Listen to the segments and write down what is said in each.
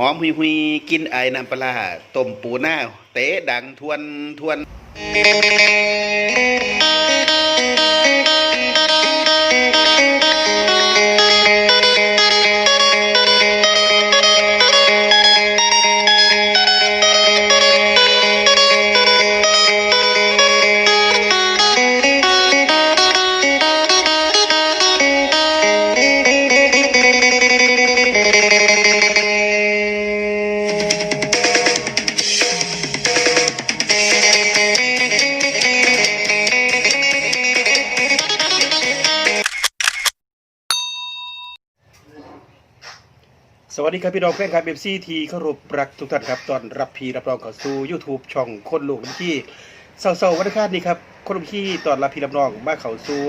หอมหุยหุยกินไอ้น้ำปลาต้มปูหน้า เตะดังทวนทวน วัสดีครับพี่น้องแฟนคลับเอฟซีทีเคารพรักทุกท่านครับตอนรับพีรับรองเข้าสู่ YouTube ช่องคนลูกน้ำขี้เศร้าๆวันคารนี้ครับคนลูกขี้ตอนรับพี่รับน้องมาเข้าสู่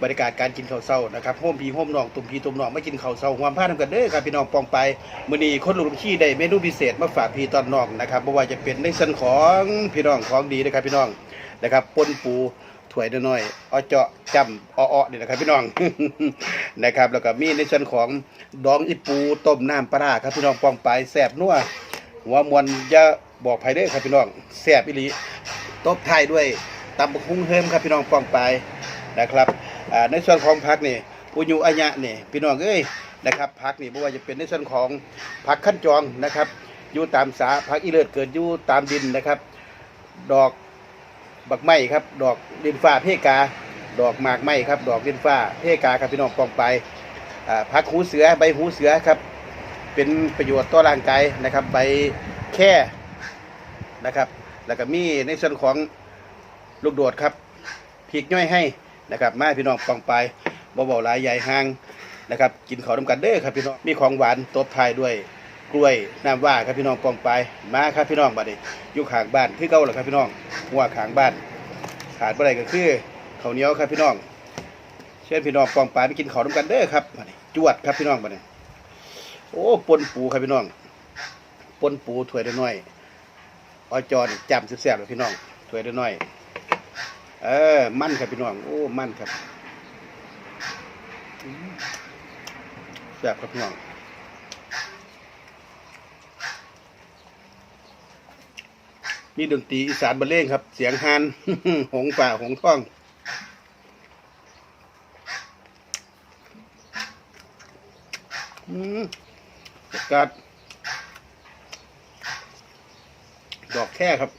บรรยากาศการกินข้าวเศร้านะครับโฮมพีโฮมน้องตุ่มพีตุ่มน้องมากินข้าวเศร้าความพลาดกันเด้อครับพี่น้องปองไปมื้อนี้คนลูกน้ำขี้ได้เมนูพิเศษมาฝากพี่ตอนน้องนะครับบ่ว่าจะเป็นในส่วนของพี่น้องของดีนะครับพี่น้องนะครับปนปู ถ้วยน้อยๆเอาเจาะจำอ้อๆนี่นะครับพี่น้อง นะครับ แล้วก็มีในส่วนของดองอีปูต้มน้ำปลาครับพี่น้องปองไปแซ่บนัวหัวมวนอย่าบอกไผเด้ครับพี่น้องแซ่บอีหลีตบท้ายด้วยตำบักหุ่งเฮิมครับพี่น้องปองไปนะครับในส่วนของผักนี่อุยุอัญญะนี่พี่น้องเอ้ยนะครับผักนี่บ่ว่าจะเป็นในส่วนของผักขั้นจองนะครับอยู่ตามสาผักอีเลิศเกิดอยู่ตามดินนะครับ ดอก บักไม้ครับ ดอกดินฟ้าเพกา ดอกหมากไม้ครับ ดอกดินฟ้าเพกาครับพี่น้องปองไปอ่าพักหูเสือใบหูเสือครับ เป็นประโยชน์ต่อร่างกายนะครับ ใบแค่นะครับ แล้วก็มีในส่วนของลูกโดดครับพริกย่อยให้นะครับมาพี่น้องปองไปบ่เบาหลายใหญ่ห่างนะครับ กินข้าวน้ำกันเด้อครับพี่น้องมีของหวานตบท้ายด้วย กล้วยน้ำว่าครับพี่น้องปองไปมาครับพี่น้องบัดนี้อยู่ขางบ้านคือเก่าหละครับพี่น้องหัวขางบ้านขาดบ่ได้ก็คือข้าวเหนียวครับพี่น้อง เชิญพี่น้องปองไปไปกินข้าวน้ำกันเด้อครับบัดนี้จวดครับพี่น้องบัดนี้โอ้ปนปูครับพี่น้องปนปูถ้วยน้อยออจอนจำแซ่บๆเลยพี่น้องถ้วยน้อย เออมั่นครับพี่น้องโอ้มั่นครับแซ่บครับพี่น้อง มีดนตรีอีสานบรรเลงครับ เสียงฮานหงป่าหงท่อง อืมกาศดอกแค่ครับ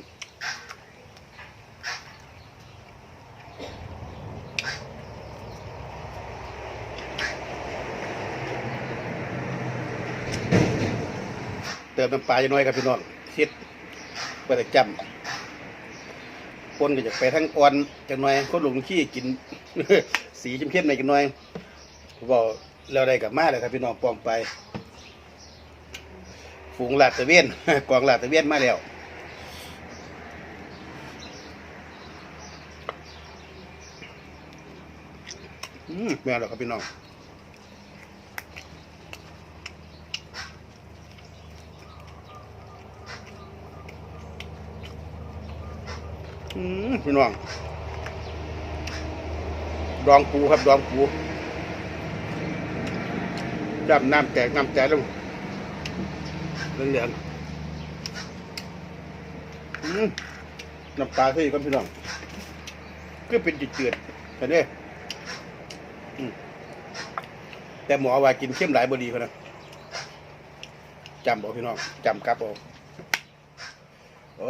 เติมน้ำปลาจะน้อยครับพี่น้องคิด ไปแต่จำคนก็จะไปทั้งอ่อนจังหน่อยคนหลงขี้กิน สีเข้มๆหน่อยจังหน่อยบอกเราได้กับมาเลยครับพี่น้องปองไป ฝูงหลาดตะเวียนกองหลาดตะเวียนมาแล้วอืมแม่นแล้วครับพี่น้อง พี่น้อง ดองปูครับ ดองปูดำน้ำแตกน้ำแตกลงเหลืองๆน้ำปลาที่กันพี่น้องก็เป็นจืดๆแต่เนี่ยแต่หมอว่ากินเข้มหลายบดีเขานะจำบอกพี่น้องจำครับเอาโอ้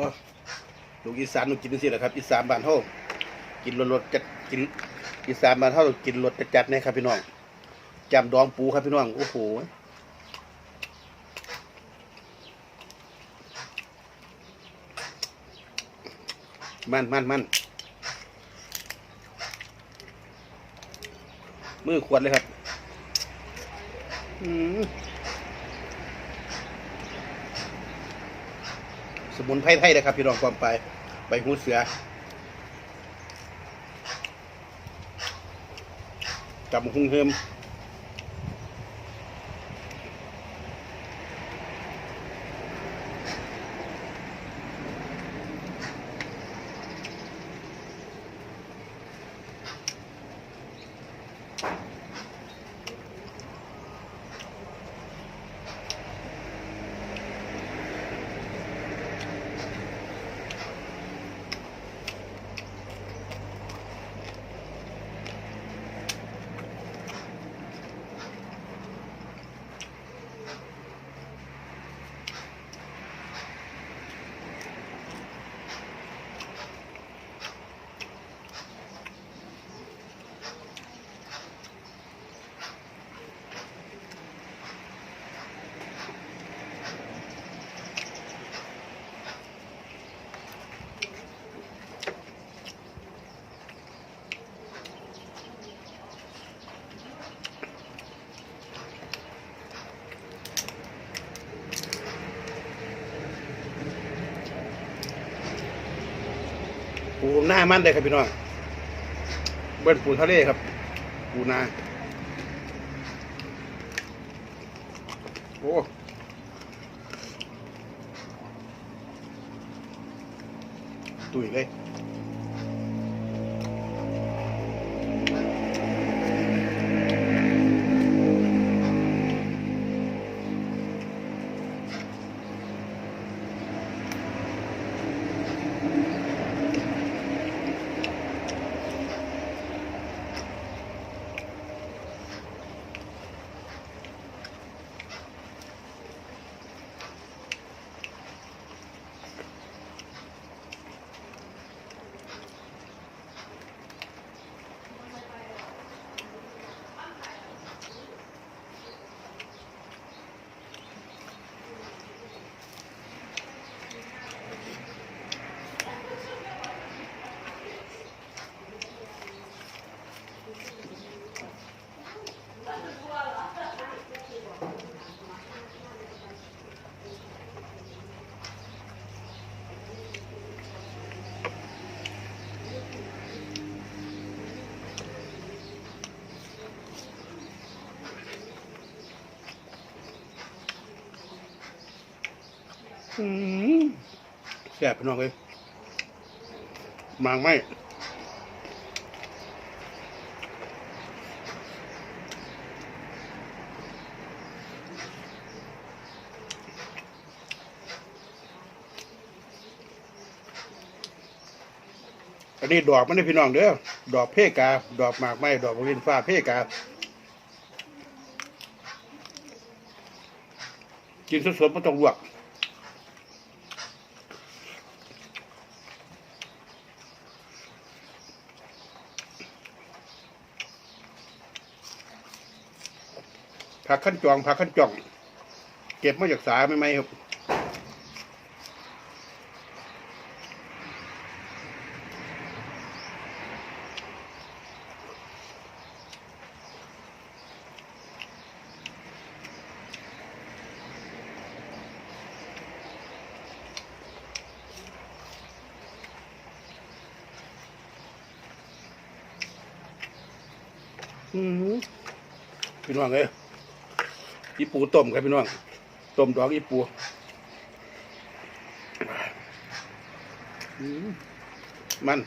ลูกอีสานมันกินจังซี่แหละครับอีสานบ้านเฮากินรสๆจัดกินอีสานบ้านเฮากินรสจัดๆนะครับพี่น้องจำดองปูครับพี่น้องโอ้โหมันมันมันมือขวดเลยครับอืมสมุนไพรไทยนะครับ พี่น้องความไป ใบหูเสือกับหุงเฮิม ปู หน้ามันเลยครับพี่น้องเบิ้ลปูทะเลครับ ปูนา โอ้ตุยเลย แซ่บพี่น้องเลยมางไหมอันนี้ดอกมันได้พี่น้องเด้อ ดอกเพกา ดอกหมากไม้ดอกบรินฟ้าเพกา กินสดๆไม่ต้องลวก ผักขั้นจองผักขั้นจ่อง เก็บมาจากสาไม่ไหมครับอืมพี่น้ อีปูต้มครับพี่น้องต้มดอกอีปูมัน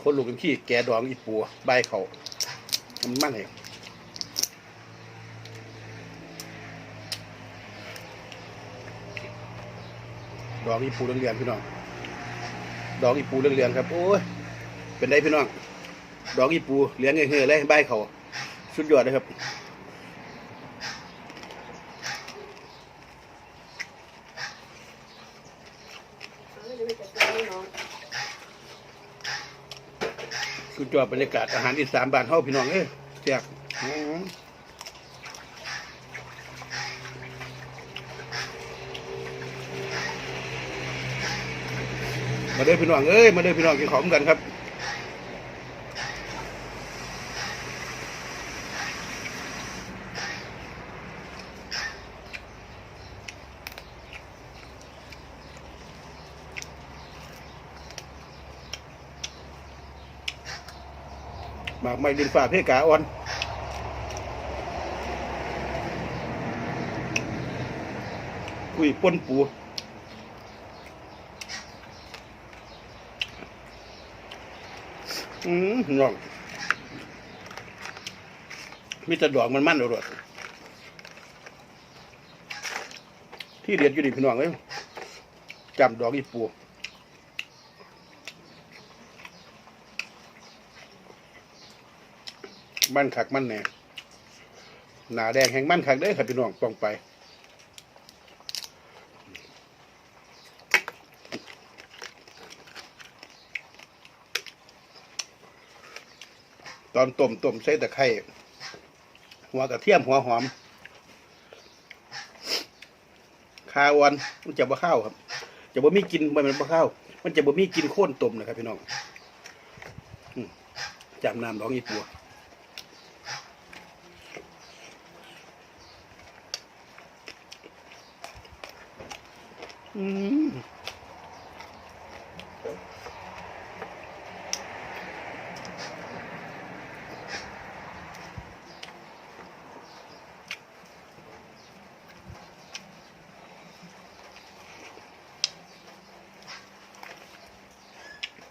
คนลูกเป็นขี้แกดองอีปูใบเขามันมันเองดอกอีปูเรืองๆพี่น้องดอกอีปูเรืองๆครับโอ้ยเป็นได้พี่น้อง ดอกอีปูเหลี้ยงเงยๆเลยใบเขาสุดยอดเลยครับสุดยอดบรรยากาศอาหารอีสานบ้านเฮาพี่น้องเอ้ยแซ่บอื้อหือมาเด้อพี่น้องเอ้ยมาเด้อพี่น้องกินของกันครับ มากไม้ดินฝ่าเพกาอ่อนกุยป่นปูอืมน้องมีแต่ดอกมันมันเอารดที่เรียนอยู่ดีพี่น้องเอ้ยจำดอกอีปู มันขักมันแน่หนาแดงแห่งมันขักเด้ครับพี่น้องต้องไปตอนต้มต้มใส่ตะไคร้หัวกระเทียมหัวหอมคาออนมันจะบ่ข้าวครับ จะบ่มีกินมันเป็นบ่ข้าวมันจะบ่มีกินโค่นต้มนะครับพี่น้องจำน้ำดอกอีปัว อืม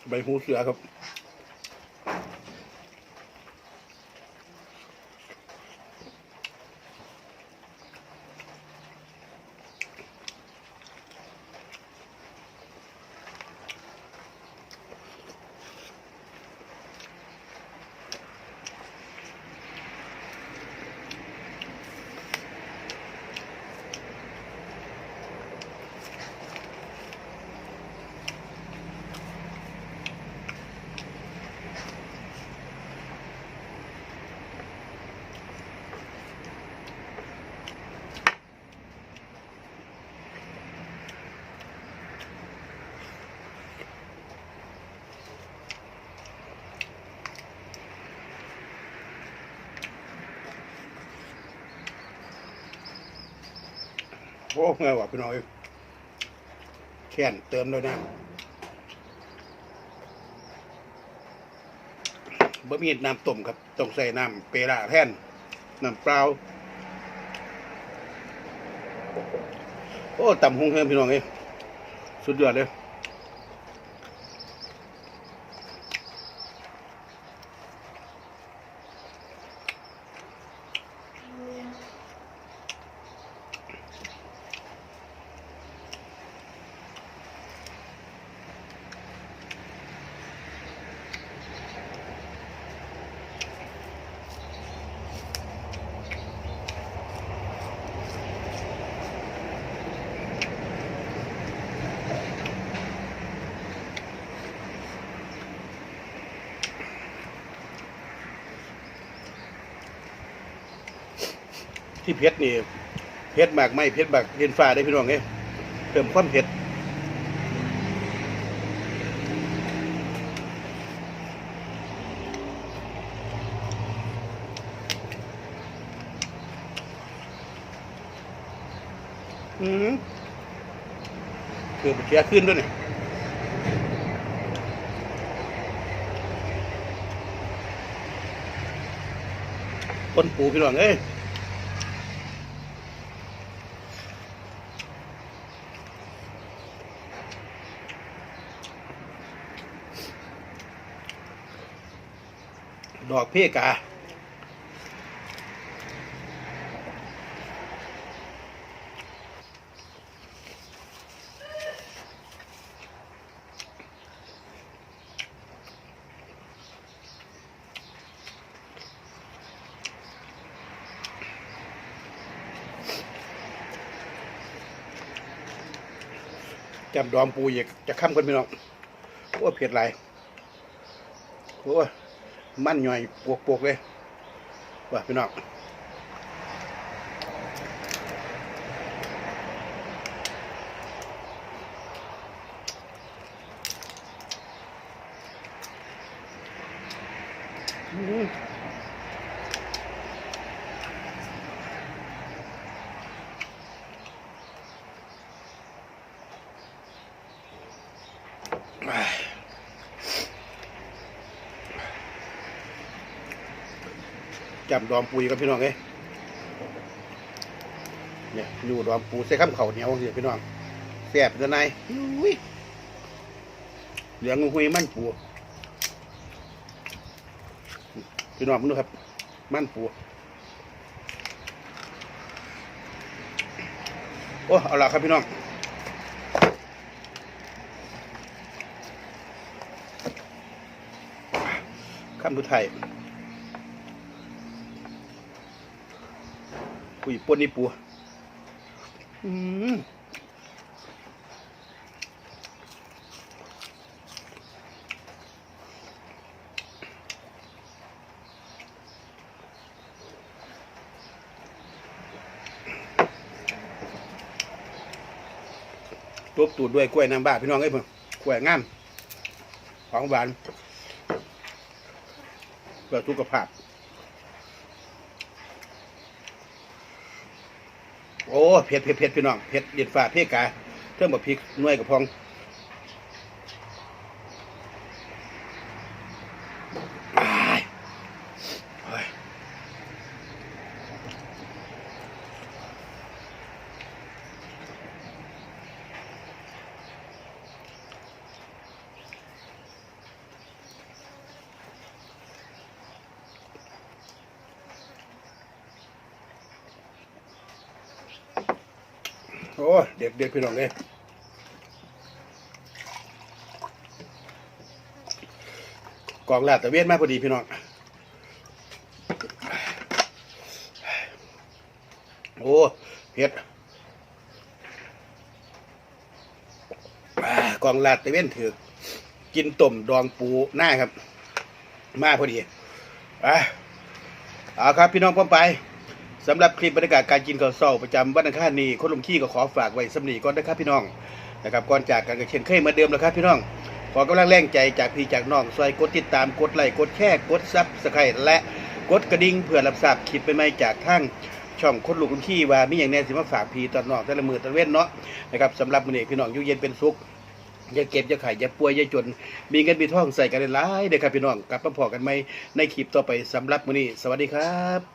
ใบหูเสือครับ โอ้เงาว่ะพี่น้อยแค่นเติมเลยนะบะหมี่น้ำต้มครับต้องใส่น้ำเปร่าแทนน้ำเปล่าโอ้ต่ำหงเฮิมพี่น้องเอ้สุดยอดเลย ที่เพชรนี่เพชรมากไหมเพชรหมากเรียนฟ้าได้พี่น้องเอ้เติมความเผ็ดอืมคือเสียขึ้นด้วยเนี่ยต้นปูพี่น้องเอ้ย อกเพกาจำดอมปูอีกจะค้ำกันพี่น้องโอ้เผ็ดหลายโอ้ มันหน่อยปวกๆเลยว่าพี่น้องอืมำดอมปูอีกกับพี่น้องเอ้เนี่ยอยู่ดอมปูใส่ข้ามเขาเหนียวเสิพี่น้องแซ่บจะนายอุ้ยเหลืองหุยมันปูพี่น้องมึงดูครับ มันปูโอ้เอาละครับพี่น้องข้ามดูไทย ปุยปนนี่ปูอืมรบตูดด้วยกล้วยน้ำบ้าพี่น้องเอ้เพิ่งกล้วยงามของหวานเพื่อสุขภาพ โอ้ เผ็ดเผ็ดเผ็ดพี่น้องเผ็ดเด็ดฝาดเพกาเท่มบักพริกหน่วยกับพอง โอ้เด็ดเด็ดพี่น้องเลยกองลาดตะเวนมาพอดีพี่น้อง โอ้เผ็ดอ่ากองลาดตะเวนถือกินต้มดองปูหน้าครับ มาพอดีอะเอาครับพี่น้องพ่อไป สำหรับคลิปบรรยากาศการกินข้าวเช้าประจำวันอังคารนี้คนลงขี้ก็ขอฝากไว้สำนีก่อนนะครับพี่น้องนะครับก่อนจากกันก็เช่นเคยเหมาเดิมแล้วครับพี่น้องขอกำลังแรงใจจากพี่จากน้องซอยกดติดตามกดไลค์กดแชร์กดซับสไครต์และกดกระดิ่งเพื่อรับทราบคลิปใหม่ๆจากทางช่องคนลูกคนขี้ว่ามีอย่างแน่สิมาฝากพี่ตอนนอกแต่ละมือตะเว้นเนาะนะครับสำหรับมื้อนี้พี่น้องอยู่เย็นเป็นสุขอย่าเก็บอย่าไข่อย่าป่วยอย่าจน มีเงินมีทองใส่กันหลายๆเด้อครับพี่น้องกลับมาพอกันใหม่ในคลิปต่อไปสำหรับมื้อนี้ สวัสดีครับ